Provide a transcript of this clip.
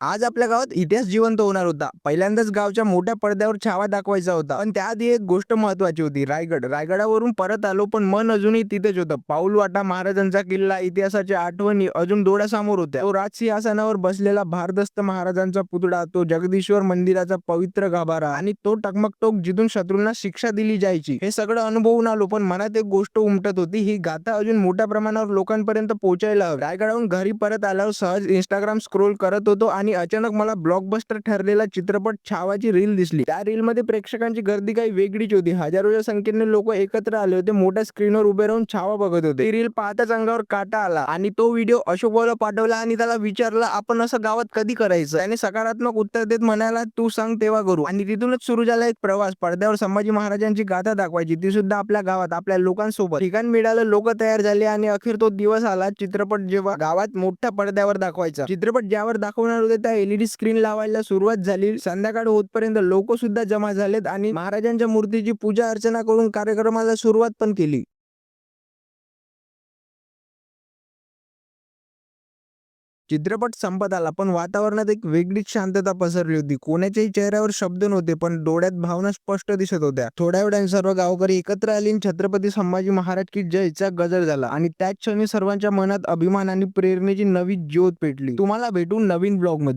आज आपल्या गावात इतिहास जिवंत होणार होता. पहिल्यांदाच गावच्या मोठ्या पडद्यावर छावा दाखवायचा होता. पण त्याआधी एक गोष्ट महत्वाची होती. रायगड. रायगडावरून परत आलो पण मन अजूनही तिथेच होतं. पाऊल वाटा महाराजांचा किल्ला इतिहासाच्या आठवणी अजून डोळ्यासमोर होत्या. तो राजसिंहासनावर बसलेला भारदस्त महाराजांचा पुतळा तो जगदीश्वर मंदिराचा पवित्र गाभारा आणि तो टकमकटोक जिथून शत्रूंना शिक्षा दिली जायची. हे सगळं अनुभवून आलो पण मनात एक गोष्ट उमटत होती. ही गाथा अजून मोठ्या प्रमाणावर लोकांपर्यंत पोहोचायला हवी. रायगडाहून घरी परत आल्यावर सहज इंस्टाग्राम स्क्रोल करत होतो आणि आणि अचानक मला ब्लॉकबस्टर ठरलेला चित्रपट छावाची रील दिसली. त्या रील मध्ये प्रेक्षकांची गर्दी काही वेगळीच होती. हजारोच्या संख्येने लोक एकत्र आले होते. मोठ्या स्क्रीनवर उभे राहून छावा बघत होते. ती रील पाहताच अंगावर काटा आला आणि तो व्हिडिओ अशोकला पाठवला आणि त्याला विचारला आपण असं गावात कधी करायचं? त्याने सकारात्मक उत्तर देत म्हणाला तू सांग तेव्हा करू. आणि तिथूनच सुरू झाला एक प्रवास. पडद्यावर संभाजी महाराजांची गाथा दाखवायची. ती सुद्धा आपल्या गावात आपल्या लोकांसोबत. ठिकाण मिळालं लोक तयार झाले आणि अखेर तो दिवस आला. चित्रपट जेव्हा गावात मोठ्या पडद्यावर दाखवायचा. चित्रपट ज्यावर दाखवणार होते त्या एलईडी स्क्रीन लावायला सुरुवात झाली. संध्याकाळ होतपर्यंत लोक सुद्धा जमा झालेत आणि महाराजांच्या मूर्तीची पूजा अर्चना करून कार्यक्रमाला सुरुवात पण केली. चित्रपट संपत आला पण वातावरणात एक वेगळीच शांतता पसरली होती. कोणाच्याही चेहऱ्यावर शब्द नव्हते पण डोळ्यात भावना स्पष्ट दिसत होत्या. थोड्या वेळाने सर्व गावकरी एकत्र आले आणि छत्रपती संभाजी महाराज की जयचा गजर झाला. आणि त्याच क्षणी सर्वांच्या मनात अभिमान आणि प्रेरणेची नवी ज्योत पेटली. तुम्हाला भेटून नवीन ब्लॉगमध्ये